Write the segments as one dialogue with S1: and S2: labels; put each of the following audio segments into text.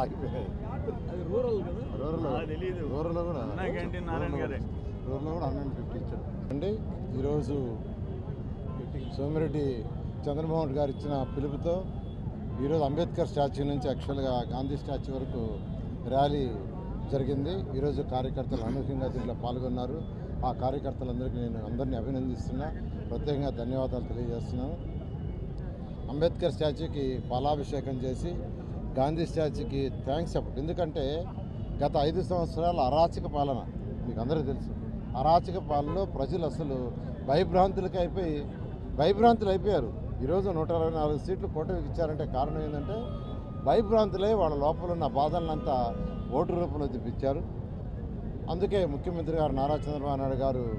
S1: ఆగిపోయాయి
S2: రూరల్.
S1: రూరల్లో కూడా. రూరల్లో కూడా. హండ్రెడ్ ఫిఫ్టీ అండి ఈరోజు సోమిరెడ్డి చంద్రమోహన్ రెడ్డి గారు ఇచ్చిన పిలుపుతో ఈరోజు అంబేద్కర్ స్టాచ్యూ నుంచి యాక్చువల్గా గాంధీ స్టాచ్యూ వరకు ర్యాలీ జరిగింది. ఈరోజు కార్యకర్తలు అనూహ్యంగా దీంట్లో పాల్గొన్నారు. ఆ కార్యకర్తలందరికీ నేను అందరినీ అభినందిస్తున్నా. ప్రత్యేకంగా ధన్యవాదాలు తెలియజేస్తున్నాను. అంబేద్కర్ స్టాచ్యూకి పాలాభిషేకం చేసి గాంధీ స్టాచ్యూకి థ్యాంక్స్ చెప్పండి ఎందుకంటే గత ఐదు సంవత్సరాల అరాచక పాలన మీకు అందరికీ తెలుసు. అరాచక పాలనలో ప్రజలు అసలు భయభ్రాంతులకి అయిపోయి భయభ్రాంతులు అయిపోయారు. ఈరోజు నూట అరవై నాలుగు సీట్లు కోటమికి ఇచ్చారంటే కారణం ఏంటంటే భయభ్రాంతులై వాళ్ళ లోపల ఉన్న బాధలనంతా ఓటు రూపంలో తెప్పించారు. అందుకే ముఖ్యమంత్రి గారు నారా చంద్రబాబు నాయుడు గారు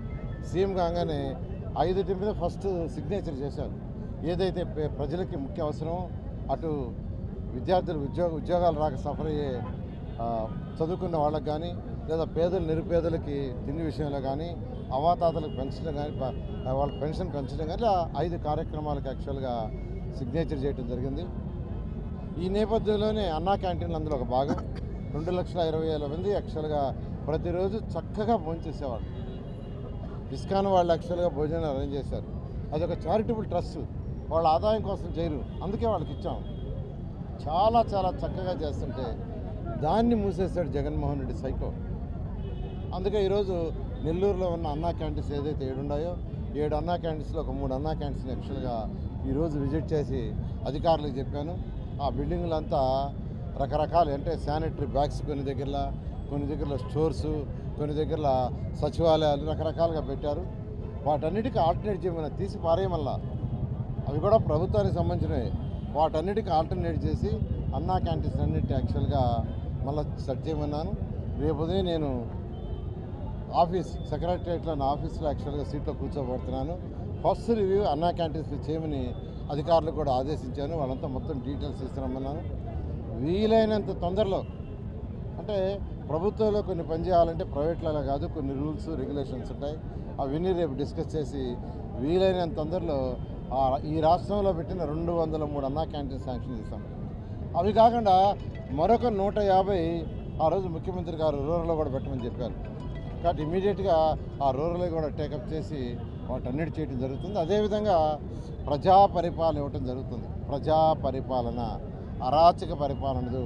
S1: సీఎం కాగానే ఐదుటి మీద ఫస్ట్ సిగ్నేచర్ చేశారు. ఏదైతే పే- ప్రజలకి ముఖ్య అవసరమో అటు విద్యార్థులు ఉద్యోగ ఉద్యోగాలు రాక సఫర్ అయ్యే చదువుకున్న వాళ్ళకి కానీ లేదా పేదలు నిరుపేదలకి తిండి విషయంలో కానీ అవాతాతలకు పెన్షన్ కానీ వాళ్ళ పెన్షన్ పెంచడం కానీ ఐదు కార్యక్రమాలకు యాక్చువల్గా సిగ్నేచర్ చేయడం జరిగింది. ఈ నేపథ్యంలోనే అన్నా క్యాంటీన్లు అందులో ఒక భాగం. రెండు లక్షల ఇరవై వేల మంది యాక్చువల్గా ప్రతిరోజు చక్కగా భోంచేసేవాళ్ళు ఇస్కాన్ వాళ్ళు యాక్చువల్గా భోజనం అరేంజ్ చేశారు. అదొక చారిటబుల్ ట్రస్ట్. వాళ్ళ ఆదాయం కోసం చేయరు. అందుకే వాళ్ళకి ఇచ్చాము చాలా చాలా చక్కగా చేస్తుంటే దాన్ని మూసేశాడు జగన్మోహన్ రెడ్డి సైకో. అందుకే ఈరోజు నెల్లూరులో ఉన్న అన్నా క్యాంటీన్స్ ఏదైతే ఏడున్నాయో ఏడు అన్నా క్యాంటీన్స్లో ఒక మూడు అన్నా క్యాంటీన్స్ యాక్చువల్గా ఈరోజు విజిట్ చేసి అధికారులకు చెప్పాను. ఆ బిల్డింగ్లంతా రకరకాలు అంటే శానిటరీ బ్యాగ్స్ కొన్ని దగ్గరలో కొన్ని దగ్గరలో స్టోర్స్ కొన్ని దగ్గరలో సచివాలయాలు రకరకాలుగా పెట్టారు. వాటన్నిటికీ ఆల్టర్నేట్ చేయమని తీసి పారేయమల్లా? అవి కూడా ప్రభుత్వానికి సంబంధించినవి. వాటన్నిటికీ ఆల్టర్నేట్ చేసి అన్నా క్యాంటీన్స్ అన్నిటి యాక్చువల్గా మళ్ళీ సెట్ చేయమన్నాను. రేపు ఉదయం నేను ఆఫీస్ సెక్రటరియట్లో నా ఆఫీస్లో యాక్చువల్గా సీట్లో కూర్చోబడుతున్నాను. ఫస్ట్ రివ్యూ అన్నా క్యాంటీన్స్ చేయమని అధికారులు కూడా ఆదేశించాను. వాళ్ళంతా మొత్తం డీటెయిల్స్ తీసుకురమ్మన్నాను. వీలైనంత తొందరలో అంటే ప్రభుత్వంలో కొన్ని పని చేయాలంటే ప్రైవేట్లలో కాదు కొన్ని రూల్స్ రెగ్యులేషన్స్ ఉంటాయి. అవన్నీ రేపు డిస్కస్ చేసి వీలైనంత తొందరలో ఈ రాష్ట్రంలో పెట్టిన రెండు వందల మూడు అన్నా క్యాంటీన్ శాంక్షన్ చేశాం. అవి కాకుండా మరొక నూట యాభై ఆ రోజు ముఖ్యమంత్రి గారు రూరల్లో కూడా పెట్టమని చెప్పారు. కాబట్టి ఇమీడియట్గా ఆ రూరల్ కూడా టేకప్ చేసి వాటన్నిటి చేయడం జరుగుతుంది. అదేవిధంగా ప్రజా పరిపాలన ఇవ్వటం జరుగుతుంది. ప్రజా పరిపాలన అరాచక పరిపాలనదు.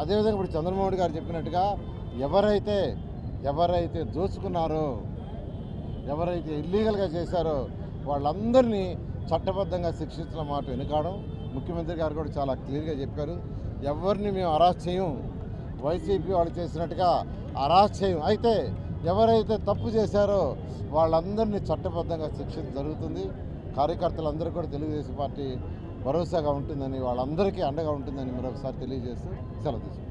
S1: అదేవిధంగా ఇప్పుడు చంద్రమోహన్ గారు చెప్పినట్టుగా ఎవరైతే ఎవరైతే దోచుకున్నారో ఎవరైతే ఇల్లీగల్గా చేశారో వాళ్ళందరినీ చట్టబద్ధంగా శిక్షించిన మాట వెనుకాడం. ముఖ్యమంత్రి గారు కూడా చాలా క్లియర్గా చెప్పారు. ఎవరిని మేము అరెస్ట్ చేయం వైసీపీ వాళ్ళు చేసినట్టుగా అరెస్ట్ చేయం. అయితే ఎవరైతే తప్పు చేశారో వాళ్ళందరినీ చట్టబద్ధంగా శిక్షించ జరుగుతుంది. కార్యకర్తలందరూ కూడా తెలుగుదేశం పార్టీ భరోసాగా ఉంటుందని వాళ్ళందరికీ అండగా ఉంటుందని మరొకసారి తెలియజేస్తూ సెలవు తీసుకుంటాం